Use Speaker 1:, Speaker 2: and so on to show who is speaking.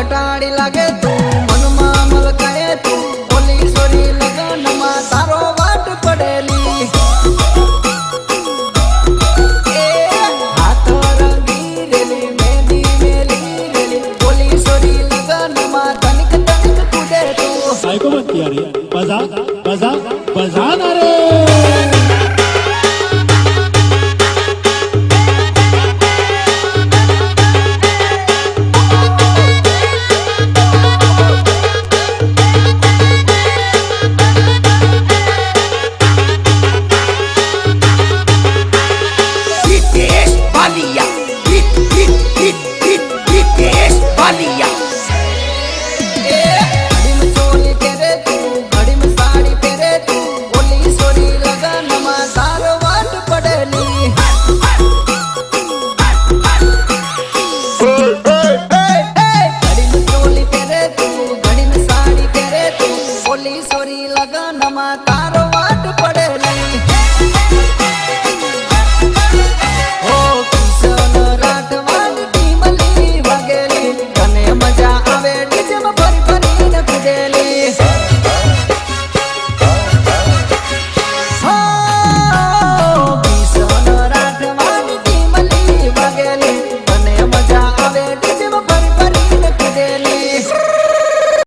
Speaker 1: ઘટાડી લાગે તું, મનમાં મલકાએ તું બોલી સોરી લગનમાં તારો વાટ પડેલી. હાથ રંગી રેલી મેંદી મેલી, રેલી બોલી સોરી લગનમાં તનિક તનિક કૂદે તું. સાયકો બજા બજા બજા ના રે. ઓલી સોરી લગનમાં તારો વાટ પડેલી.